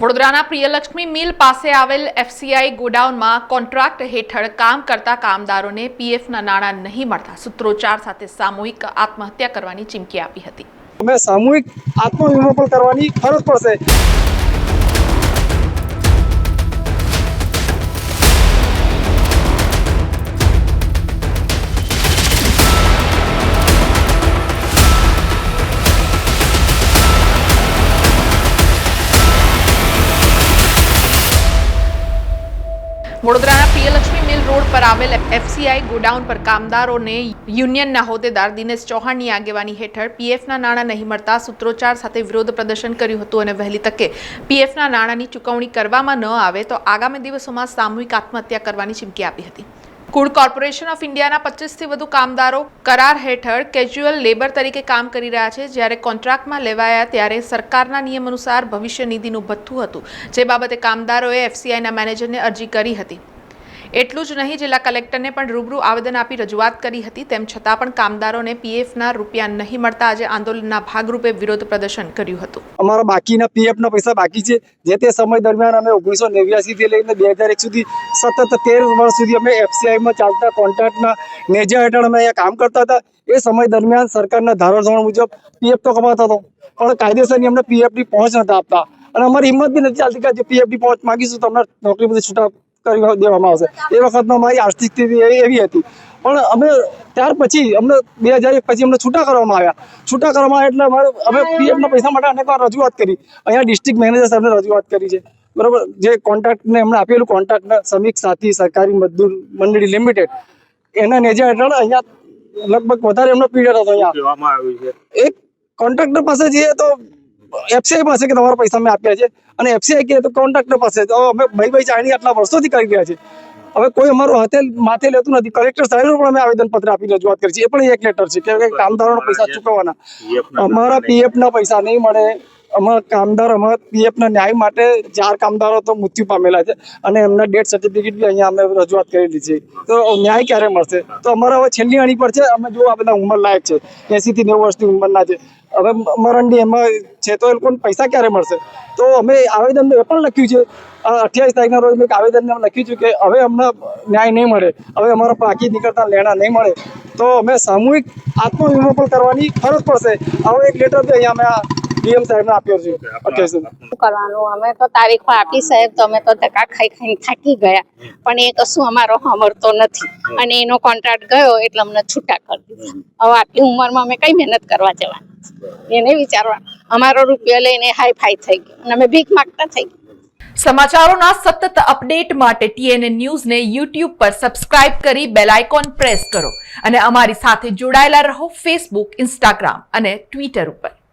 વડોદરાના પ્રિયલક્ષ્મી મિલ પાસે આવેલ એફસીઆઈ ગોડાઉનમાં કોન્ટ્રાક્ટ હેઠળ કામ કરતા કામદારોને પીએફના નાણાં નહીં મળતા સૂત્રોચ્ચાર સાથે સામૂહિક આત્મહત્યા કરવાની ચીમકી આપી હતી. અમે સામૂહિક આત્મવિમો પણ કરવાની ફરજ પડશે. વડોદરાના પ્રિયલક્ષ્મી મિલ રોડ પર આવેલ એફસીઆઈ ગોડાઉન પર કામદારોને યુનિયનના હોદ્દેદાર દિનેશ ચૌહાણની આગેવાની હેઠળ પીએફના નાણાં નહીં મળતા સૂત્રોચ્ચાર સાથે વિરોધ પ્રદર્શન કર્યું હતું અને વહેલી તકે પીએફના નાણાંની ચૂકવણી કરવામાં ન આવે તો આગામી દિવસોમાં સામૂહિક આત્મહત્યા કરવાની ચીમકી આપી હતી. કુડ કોર્પોરેશન ઓફ ઇન્ડિયાના પચીસથી વધુ કામદારો કરાર હેઠળ કેજ્યુઅલ લેબર તરીકે કામ કરી રહ્યા છે. જ્યારે કોન્ટ્રાક્ટમાં લેવાયા ત્યારે સરકારના નિયમ અનુસાર ભવિષ્ય નિધિનું ભથ્થું હતું. જે બાબતે કામદારોએ એફસીઆઈના મેનેજરને અરજી કરી હતી. એટલું જ નહીં, જિલ્લા કલેક્ટરને પણ રૂબરૂ આવેદન આપી રજૂઆત કરી હતી, તેમ છતાં પણ કામદારોને પીએફના રૂપિયા નહીં મળતા આજે આંદોલનના ભાગરૂપે વિરોધ પ્રદર્શન કર્યું હતું. અમારા બાકીના પીએફના પૈસા બાકી છે, જે તે સમય દરમિયાન અમે ઓગણીસો નેવ્યાસીથી લઈને બે હજાર એક સુધી સતત તેર વર્ષ સુધી અમે એફસીઆઈમાં ચાલતા કોન્ટ્રાક્ટના નેજા હેઠળ અમે અહીંયા કામ કરતા હતા. એ સમય દરમિયાન સરકારના ધારાધોરણ મુજબ પીએફ તો કમાતો હતો, પણ કાયદેસરની અમને પીએફની પહોંચ નતા આપતા. અને અમારી હિંમત બી નથી ચાલતી કે જે પીએફની પહોંચ માગીશું તો અમને નોકરી બધી છૂટા કરી દેવામાં આવશે. એ વખતનો અમારી આર્થિક સ્થિતિ એવી હતી. પણ અમે ત્યાર પછી અમને બે હજાર એક પછી અમને છૂટા કરવામાં આવ્યા. છૂટા કરવામાં આવ્યા એટલે અમારે અમે પીએફના પૈસા માટે અનેક વાર રજૂઆત કરી. અહીંયા ડિસ્ટ્રિક્ટ મેનેજર સાહેબને રજૂઆત કરી છે. બરોબર? જે કોન્ટ્રાક્ટને એમણે આપેલું કોન્ટ્રાક્ટને શ્રમિક સાથી સરકારી મજદૂર મંડળી લિમિટેડ એના નેજા હેઠળ અહીંયા લગભગ વધારે એમનો પીરિયડ હતો અહીંયા. આવ્યું છે? એક કોન્ટ્રાક્ટર પાસે જઈએ તો એફસીઆઈ પાસે કે તમારા પૈસા મેં આપ્યા છે? અને એફસીઆઈ કહે તો કોન્ટ્રાક્ટર પાસે. અમે ભાઈ ભાઈ ચાણી આટલા વર્ષોથી કરી રહ્યા છે. હવે કોઈ અમારું હાથે માથે લેતું નથી. કલેક્ટર સાહેબ પણ અમે આવેદન પત્ર આપી રજૂઆત કરી છે. એ પણ એક લેટર છે કે કે કામદારોના પૈસા ચૂકવવાના. અમારા પીએફ ના પૈસા નહીં મળે. અમારા કામદાર અમારા પીએફના ન્યાય માટે ચાર કામદારો તો મૃત્યુ પામેલા છે અને એમના ડેથ સર્ટિફિકેટ બી અહીંયા અમે રજૂઆત કરેલી છે. તો ન્યાય ક્યારે મળશે? તો અમારા હવે છેલ્લી અણી પર છે. અમે જો આ બધા ઉંમર લાયક છે. એસી થી નેવું વર્ષની ઉંમરના છે. હવે મરણની એમાં છે તો એ લોકોને પૈસા ક્યારે મળશે? તો અમે આવેદન એ પણ લખ્યું છે. અઠ્યાવીસ તારીખના રોજ મેં આવેદન લખ્યું છે કે હવે અમને ન્યાય નહીં મળે. હવે અમારા પાકી નીકળતા લેણા નહીં મળે. તો અમે સામૂહિક આત્મવિમો પણ કરવાની ફરજ પડશે. આવો એક લેટર બી અહીંયા અમે ડીએમ સાહેબને આપ્યો છે. શું કરવાનું? અમે તો તારીખો આપી સાહેબ તો અમે તો ધક્કા ખાઈ ખાઈને થાકી ગયા. પણ એ કશું અમારો સાંભળતો નથી. અને એનો કોન્ટ્રાક્ટ ગયો એટલે અમને છૂટા કરી દીધા. હવે આટલી ઉંમરમાં અમે કઈ મહેનત કરવા જવાની? એને વિચારવા. અમારો રૂપિયો લઈને હાઈ ફાઈ થઈ ગયો. અને અમે ભીખ માગતા થઈ ગયા. સમાચારોના સતત અપડેટ માટે ટીએનએ ન્યૂઝને યુટ્યુબ પર સબસ્ક્રાઇબ કરી બેલ આઇકોન પ્રેસ કરો. અને અમારી સાથે જોડાયેલા રહો ફેસબુક ઇન્સ્ટાગ્રામ અને ટ્વિટર ઉપર.